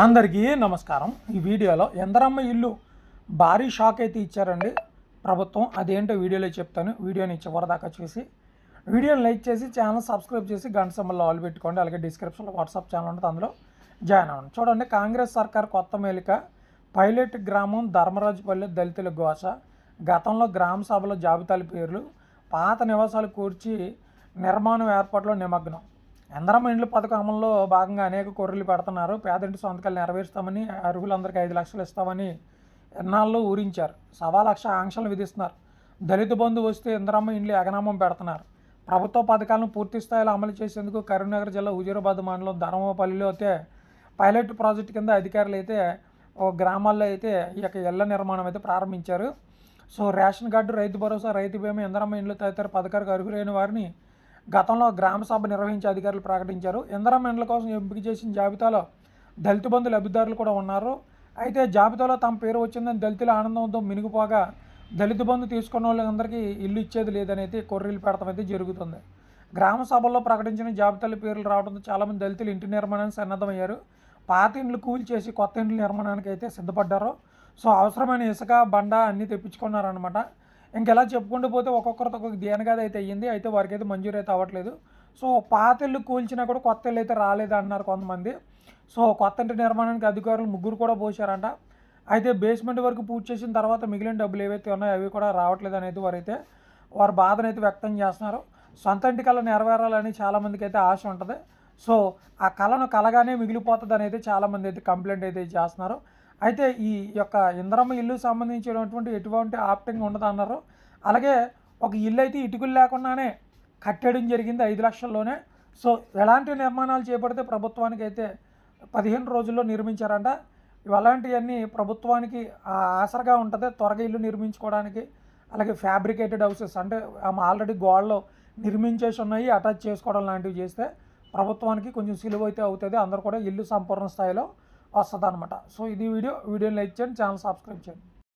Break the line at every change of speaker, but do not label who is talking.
అందరికీ నమస్కారం. ఈ వీడియోలో ఎందరమ్మ ఇల్లు భారీ షాక్ అయితే ఇచ్చారండి. ప్రభుత్వం అదేంటో వీడియోలో చెప్తాను. వీడియోని చివరిదాకా చూసి వీడియోని లైక్ చేసి ఛానల్ సబ్స్క్రైబ్ చేసి గంట సమ్మల్లో ఆల్ పెట్టుకోండి. అలాగే డిస్క్రిప్షన్లో వాట్సాప్ ఛానల్ ఉంటుంది. అందులో జాయిన్ అవ్వండి. చూడండి కాంగ్రెస్ సర్కార్ కొత్త మేలిక. పైలట్ గ్రామం ధర్మరాజుపల్లి దళితుల ఘోష. గతంలో గ్రామ సభలో జాబితాల పేర్లు. పాత నివాసాలు కూర్చి నిర్మాణం ఏర్పాట్లో నిమగ్నం. ఎందరమ్మ ఇండ్ల పథకం అమల్లో భాగంగా అనేక కొర్రెలు పెడుతున్నారు. పేదింటి సొంతకాలు నెరవేరుస్తామని అర్హులందరికీ ఐదు లక్షలు ఇస్తామని ఎన్నాళ్ళు ఊరించారు. సవా లక్ష ఆంక్షలు విధిస్తున్నారు. దళిత బంధు వస్తే ఇందరమ్మ ఇండ్లు ఎగనామం పెడుతున్నారు. ప్రభుత్వ పథకాలను పూర్తి స్థాయిలో అమలు చేసేందుకు కరీంనగర్ జిల్లా హుజూరాబాద్ మండలం ధర్మపల్లిలో అయితే పైలట్ ప్రాజెక్టు కింద అధికారులు అయితే ఓ గ్రామాల్లో అయితే ఈ యొక్క ఇళ్ళ నిర్మాణం అయితే ప్రారంభించారు. So ration card Rythu Bharosa రైతు బీమా ఇందరమ్మ ఇండ్లు తదితర పథకాలకు అర్హులైన వారిని గతంలో గ్రామ సభ నిర్వహించే అధికారులు ప్రకటించారు. ఇందరమ్మ ఇండ్ల కోసం ఎంపిక చేసిన జాబితాలో దళిత బంధు లబ్ధిదారులు కూడా ఉన్నారు. అయితే జాబితాలో తమ పేరు వచ్చిందని దళితుల ఆనందంతో మినిగిపోగా దళిత బంధు తీసుకున్న వాళ్ళందరికీ ఇల్లు ఇచ్చేది లేదనేది కొర్రీలు పెడతాం అయితే జరుగుతుంది. గ్రామ సభల్లో ప్రకటించిన జాబితాల పేర్లు రావడంతో చాలామంది దళితులు ఇంటి నిర్మాణానికి సన్నద్ధమయ్యారు. పాత ఇండ్లు కూల్చేసి కొత్త ఇండ్ల నిర్మాణానికి అయితే సిద్ధపడ్డారు. సో అవసరమైన ఇసుక బండ అన్నీ తెప్పించుకున్నారనమాట ఇంకెలా చెప్పుకుంటూ పోతే ఒక్కొక్కరితో ఒక్కొక్క దేనగాది అయితే అయ్యింది అయితే వారికి అయితే మంజూరు అయితే అవ్వట్లేదు. సో పాత ఇల్లు కూల్చినా కూడా కొత్త ఇల్లు అయితే రాలేదు అన్నారు కొంతమంది. సో కొత్త ఇంటి నిర్మాణానికి అధికారులు ముగ్గురు కూడా పోసారంట అయితే బేస్మెంట్ వరకు పూర్తి చేసిన తర్వాత మిగిలిన డబ్బులు ఏవైతే ఉన్నాయో అవి కూడా రావట్లేదు అనేది వారైతే వారి బాధను అయితే వ్యక్తం చేస్తున్నారు. సొంత ఇంటి కళ నెరవేరాలని చాలామందికి అయితే ఆశ ఉంటుంది. సో ఆ కళను కలగానే మిగిలిపోతుంది అనేది చాలామంది అయితే కంప్లైంట్ అయితే చేస్తున్నారు. అయితే ఈ యొక్క ఇంద్రమ్మ ఇల్లు సంబంధించినటువంటి ఎటువంటి ఆప్టింగ్ ఉండదు అన్నారు అలాగే ఒక ఇల్లు అయితే ఇటుకలు లేకుండానే కట్టడం జరిగింది ఐదు లక్షల్లోనే. సో ఎలాంటి నిర్మాణాలు చేపడితే ప్రభుత్వానికి అయితే పదిహేను రోజుల్లో నిర్మించారంట. ఇవి అలాంటివన్నీ ప్రభుత్వానికి ఆసరగా ఉంటుంది. త్వరగా ఇల్లు నిర్మించుకోవడానికి అలాగే ఫ్యాబ్రికేటెడ్ హౌసెస్ అంటే ఆల్రెడీ గోడలో నిర్మించేసి ఉన్నాయి అటాచ్ చేసుకోవడం లాంటివి చేస్తే ప్రభుత్వానికి కొంచెం సులువు అయితే అవుతుంది. అందరూ కూడా ఇల్లు సంపూర్ణ స్థాయిలో వస్తుంది అనమాట సో ఇది వీడియో. వీడియోని లైక్ చేయండి ఛానల్ సబ్స్క్రైబ్ చేయండి.